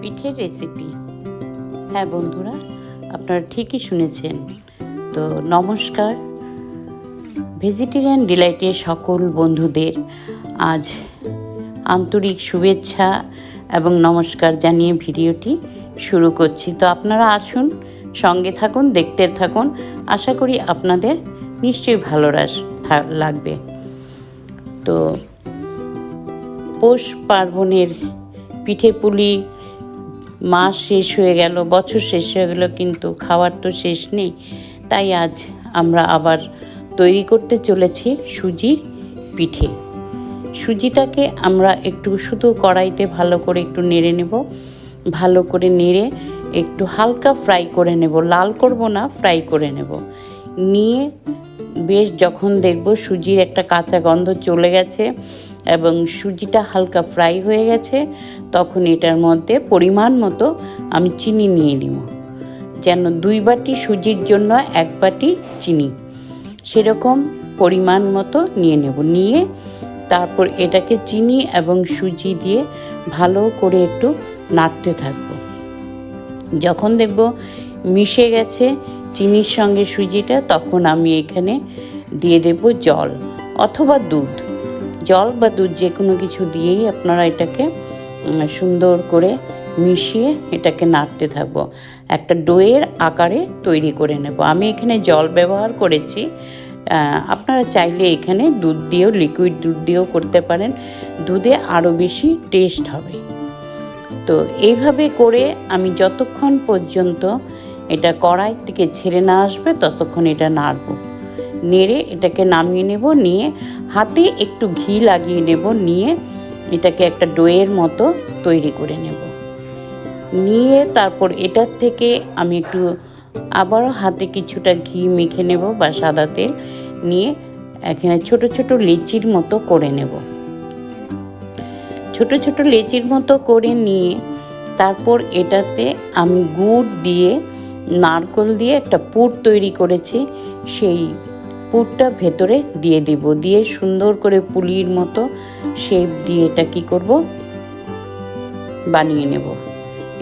পিঠের রেসিপি হ্যাঁ বন্ধুরা, আপনারা ঠিকই শুনেছেন। তো নমস্কার। ভেজিটেরিয়ান ডিলাইটের সকল বন্ধুদের আজ আন্তরিক শুভেচ্ছা এবং নমস্কার জানিয়ে ভিডিওটি শুরু করছি। তো আপনারা আসুন, সঙ্গে থাকুন, দেখতে থাকুন। আশা করি আপনাদের নিশ্চয়ই ভালো লাগবে। তো পৌষ পার্বণের পিঠে পুলি মাস শেষ হয়ে গেল, বছর শেষ হয়ে গেল, কিন্তু খাওয়ার তো শেষ নেই। তাই আজ আমরা আবার তৈরি করতে চলেছি সুজির পিঠে। সুজিটাকে আমরা একটু শুধু কড়াইতে ভালো করে একটু নেড়ে নেব। ভালো করে নেড়ে একটু হালকা ফ্রাই করে নেব। লাল করব না, ফ্রাই করে নেব। নিয়ে বেশ যখন দেখব সুজির একটা কাঁচা গন্ধ চলে গেছে এবং সুজিটা হালকা ফ্রাই হয়ে গেছে, তখন এটার মধ্যে পরিমাণ মতো আমি চিনি নিয়ে নিব। যেন দুই বাটি সুজির জন্য এক বাটি চিনি। সেরকম পরিমাণ মতো নিয়ে নেব। নিয়ে তারপর এটাকে চিনি এবং সুজি দিয়ে ভালো করে একটু নাড়তে থাকব। যখন দেখব মিশে গেছে চিনির সঙ্গে সুজিটা, তখন আমি এখানে দিয়ে দেব জল অথবা দুধ। জল বা দুধ যে কোনো কিছু দিয়েই আপনারা এটাকে সুন্দর করে মিশিয়ে এটাকে নাড়তে থাকব। একটা ডোয়ের আকারে তৈরি করে নেব। আমি এখানে জল ব্যবহার করেছি। আপনারা চাইলে এখানে দুধ দিয়েও, লিকুইড দুধ দিয়েও করতে পারেন। দুধে আরও বেশি টেস্ট হবে। তো এইভাবে করে আমি যতক্ষণ পর্যন্ত এটা কড়াই থেকে ছেড়ে না আসবে, ততক্ষণ এটা নাড়ব। নেড়ে এটাকে নামিয়ে নেব। নিয়ে হাতে একটু ঘি লাগিয়ে নেব, নিয়ে এটাকে একটা ডোয়ের মতো তৈরি করে নেব। নিয়ে তারপর এটার থেকে আমি একটু আবারও হাতে কিছুটা ঘি মেখে নেব বা সাদা তেল নিয়ে এখানে ছোট ছোট লিচির মতো করে নেব। ছোট ছোট লেচির মতো করে নিয়ে তারপর এটাতে আমি গুড় দিয়ে, নারকল দিয়ে একটা পুর তৈরি করেছি, সেই পুরটা ভেতরে দিয়ে দেব। দিয়ে সুন্দর করে পুলির মতো শেপ দিয়ে এটা কি করব? বানিয়ে নেব।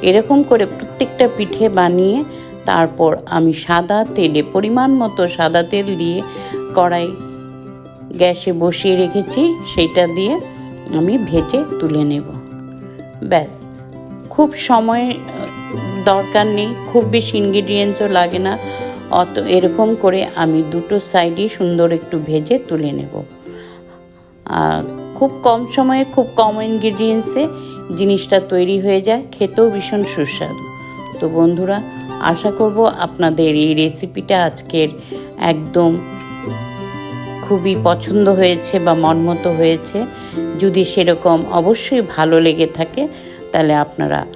এরকম করে প্রত্যেকটা পিঠে বানিয়ে তারপর আমি সাদা তেলে, পরিমাণ মতো সাদা তেল দিয়ে কড়াই গ্যাসে বসিয়ে রেখেছি সেটা দিয়ে আমি ভেজে তুলে নেব। ব্যাস। খুব সময় দরকার নেই, খুব বেশি ইনগ্রিডিয়েন্টসও লাগে না। অত এরকম করে আমি দুটো সাইডই সুন্দর একটু ভেজে তুলে নেব। খুব কম সময়ে, খুব কম ইনগ্রিডিয়েন্টসে জিনিসটা তৈরি হয়ে যায়, খেতেও ভীষণ সুস্বাদু। তো বন্ধুরা, আশা করব আপনাদের এই রেসিপিটা আজকের একদম খুবই পছন্দ হয়েছে বা মনমতো হয়েছে। যদি সেরকম অবশ্যই ভালো লেগে থাকে, তাহলে আপনারা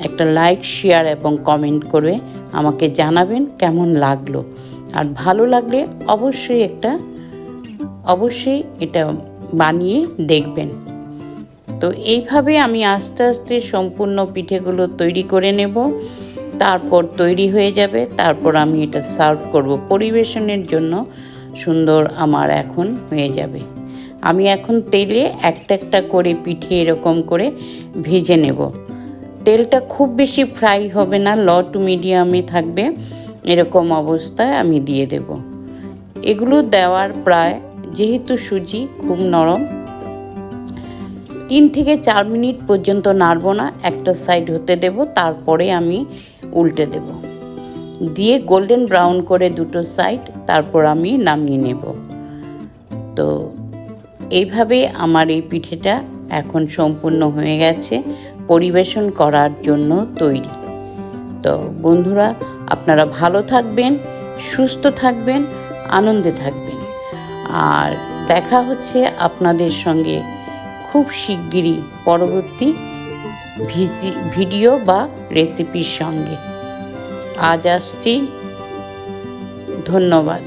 একটা লাইক শেয়ার এবং কমেন্ট করে আমাকে জানাবেন কেমন লাগল। আর ভালো লাগলে অবশ্যই একটা, অবশ্যই এটা বানিয়ে দেখবেন। তো এইভাবে আমি আস্তে আস্তে সম্পূর্ণ পিঠেগুলো তৈরি করে নেব। তারপর তৈরি হয়ে যাবে। তারপর আমি এটা সার্ভ করব। পরিবেশনের জন্য সুন্দর আমার এখন হয়ে যাবে। আমি এখন তেলে একটা একটা করে পিঠে এরকম করে ভেজে নেব। তেলটা খুব বেশি ফ্রাই হবে না ল টু মিডিয়ামে থাকবে। এরকম অবস্থায় আমি দিয়ে দেব। এগুলো দেওয়ার প্রায় যেহেতু সুজি খুব নরম, তিন থেকে চার মিনিট পর্যন্ত নাড়বো না, একটা সাইড হতে দেব, তারপরে আমি উল্টে দেব। দিয়ে গোল্ডেন ব্রাউন করে দুটো সাইড তারপর আমি নামিয়ে নেব। তো এইভাবে আমার এই পিঠেটা এখন সম্পূর্ণ হয়ে গেছে। পরিবেশন করার জন্য তৈরি। তো বন্ধুরা, আপনারা ভালো থাকবেন, সুস্থ থাকবেন, আনন্দে থাকবেন। আর দেখা হচ্ছে আপনাদের সঙ্গে খুব শিগগিরই পরবর্তী ভিডিও বা রেসিপির সঙ্গে। আজ আসছি। ধন্যবাদ।